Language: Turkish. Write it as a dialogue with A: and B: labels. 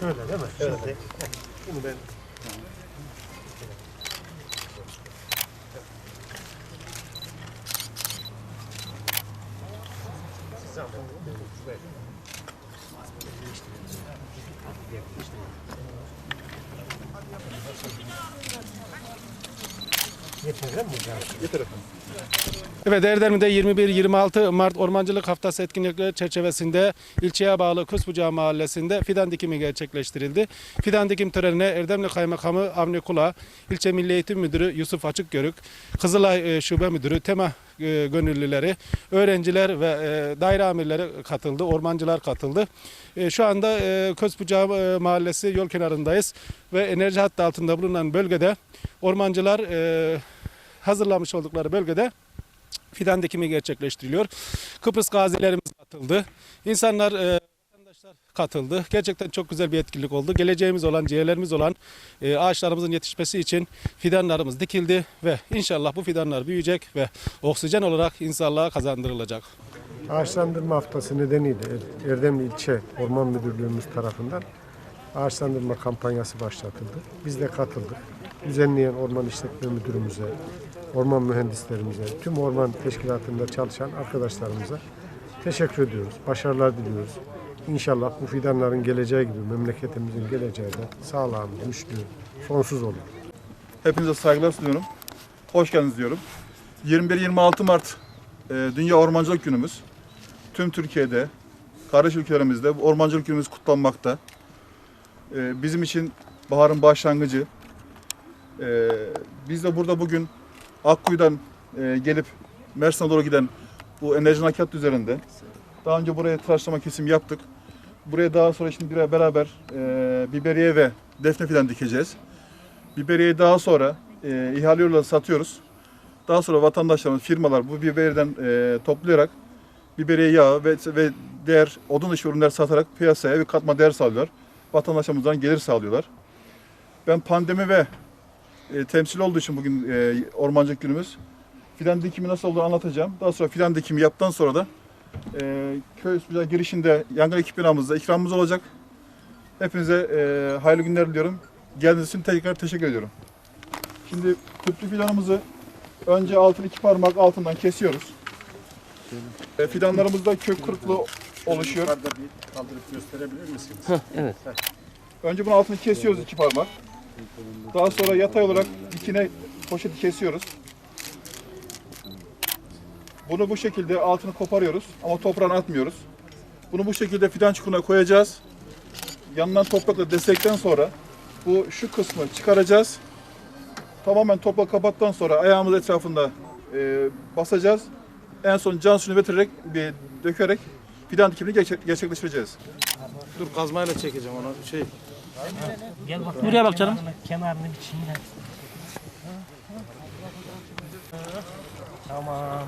A: Şöyle değil mi? Şöyle. Bunu ben Yeter değil mi hocam?
B: Yeter efendim.
C: Evet Erdemli'de 21-26 Mart Ormancılık Haftası etkinlikleri çerçevesinde ilçeye bağlı Kusbucağı Mahallesi'nde fidan dikimi gerçekleştirildi. Fidan dikim törenine Erdemli Kaymakamı Avni Kula, İlçe Milli Eğitim Müdürü Yusuf Açıkgörük, Kızılay e, Şube Müdürü, tema e, gönüllüleri, öğrenciler ve e, daire amirleri katıldı, ormancılar katıldı. Şu anda Kusbucağı e, Mahallesi yol kenarındayız ve enerji hattı altında bulunan bölgede ormancılar hazırlamış oldukları bölgede fidan dikimi gerçekleştiriliyor. Kıbrıs gazilerimiz katıldı. İnsanlar, e, katıldı. Gerçekten çok güzel bir etkinlik oldu. Geleceğimiz olan, ciğerlerimiz olan e, ağaçlarımızın yetişmesi için fidanlarımız dikildi ve inşallah bu fidanlar büyüyecek ve oksijen olarak insanlığa kazandırılacak.
A: Ağaçlandırma haftası nedeniyle Er- Erdemli İlçe Orman Müdürlüğümüz tarafından ağaçlandırma kampanyası başlatıldı. Biz de katıldık. Düzenleyen Orman İşletme Müdürümüze, orman mühendislerimize, tüm orman teşkilatında çalışan arkadaşlarımıza teşekkür ediyoruz. Başarılar diliyoruz. İnşallah bu fidanların geleceği gibi memleketimizin geleceği de sağlam, güçlü, sonsuz olur.
B: Hepinize saygılar sunuyorum. Hoş geldiniz diyorum. 21-26 Mart e, Dünya Ormancılık Günümüz. Tüm Türkiye'de, kardeş ülkelerimizde ormancılık günümüz kutlanmakta. E, bizim için baharın başlangıcı. E, biz de burada bugün Akkuyu'dan e, gelip Mersin'e doğru giden bu enerji nakat üzerinde daha önce buraya tıraşlama kesim yaptık. Buraya daha sonra şimdi bir beraber e, biberiye ve defne fidan dikeceğiz. Biberiyeyi daha sonra e, ihale yoluyla satıyoruz. Daha sonra vatandaşlarımız, firmalar bu biberiden e, toplayarak biberiye yağı ve, ve diğer odun dışı ürünler satarak piyasaya bir katma değer sağlıyorlar. Vatandaşlarımızdan gelir sağlıyorlar. Ben pandemi ve e, temsil olduğu için bugün e, ormancılık günümüz. Fidan dikimi nasıl olduğunu anlatacağım. Daha sonra fidan dikimi yaptıktan sonra da e, köy girişinde yangın ekip binamızda ikramımız olacak. Hepinize e, hayırlı günler diliyorum. Geldiğiniz için tekrar teşekkür ediyorum. Şimdi tüplü fidanımızı önce altını iki parmak altından kesiyoruz. E, fidanlarımızda kök kırıklığı oluşuyor.
A: Yukarıda bir kaldırıp gösterebilir misiniz?
D: Evet.
B: Önce bunun altını kesiyoruz iki parmak. Daha sonra yatay olarak dikine poşeti kesiyoruz. Bunu bu şekilde altını koparıyoruz ama toprağını atmıyoruz. Bunu bu şekilde fidan çukuruna koyacağız. Yanından toprakla destekten sonra bu şu kısmı çıkaracağız. Tamamen toprak kapattıktan sonra ayağımız etrafında e, basacağız. En son can suyunu getirerek bir dökerek fidan dikimini gerçek- gerçekleştireceğiz.
C: Dur kazmayla çekeceğim onu. Şey,
D: Gel bak.
E: Buraya bak canım.
D: Kenarını bir çiğne. Tamam.